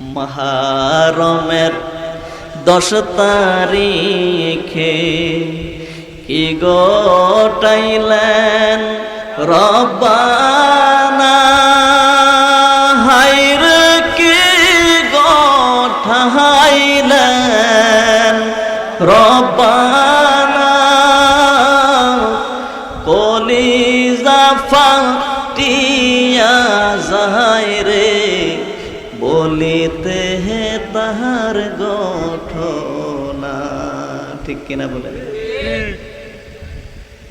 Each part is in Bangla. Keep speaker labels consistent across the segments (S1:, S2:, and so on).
S1: মহারমের দশ তারিখে কি গোটাইলেন রব্বানা? হাইর কি গোঠাইলেন রব্বানা? কলিজা ফাটিয়া বলিতে হে তাহার গঠনা। ঠিক কিনা বলে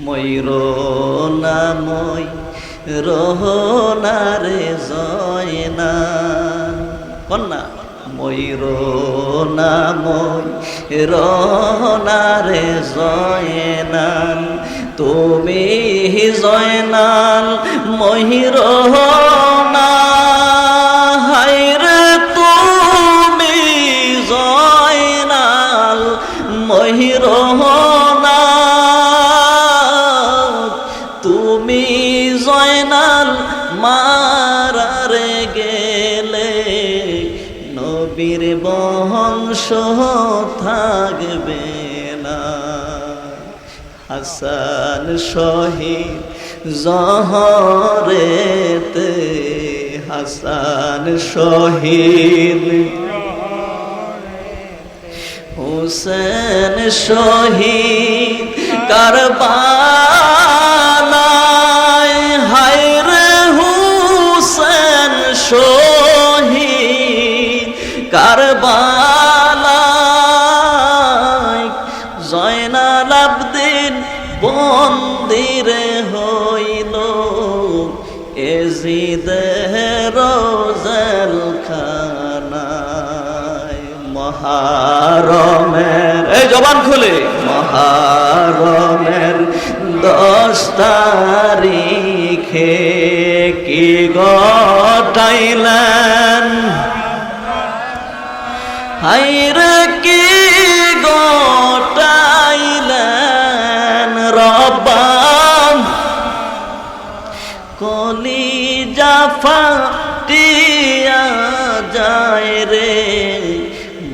S1: ময়ূর নাময় রোহনা রে জয় না? কন্যা ময়ূর নাময় রোহনা রে জয় নান তুমি জয়নাল, মহির মারারে গেলে নবীর বংশ থাকবে না। হাসান শহীদ জহরেতে হাসান শহীদ। হুসেন শহীদ কারবালায় কারবালায় জয়নাল আবদিন বন্দিরে হইল এজিদে রোজেল খানায়। মহারমের এই জবান খুলে। মহারমের দশ তারিখে কি গটাইলেন হাইরে কি গোটাইলেন রব্বান কলি জাফা টিয়া যায় রে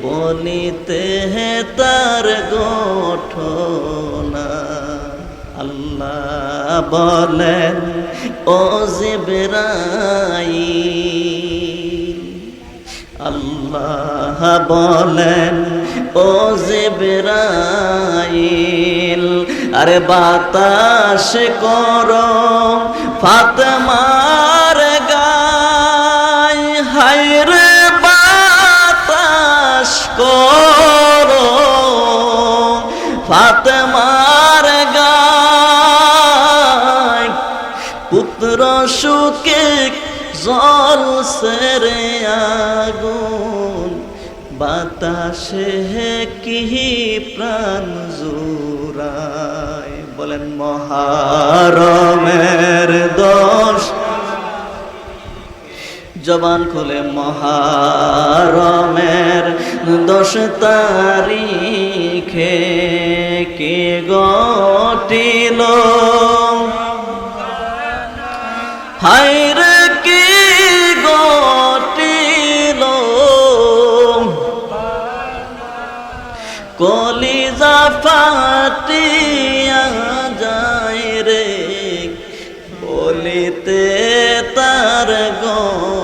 S1: বলিতে হে তার গঠনা। আল্লাহ বলেন ও জিবরাই আল্লাহ বলেন, ও জিবরাইল, আরে বাতাস করো, ফাতমার গায় হায়রে বাতাস করো, ফাতমার গায়, পুত্র সুখে জল সেরে আগুন, বাতাসে কি প্রাণ জুড়ায়? বলেন, মহারমের দশ জবান খুলে, মহারমের দশ তারিখে কে গটিল? হাইরে কলিজা ফাটিয়া যায় রে বলিতে তার গণ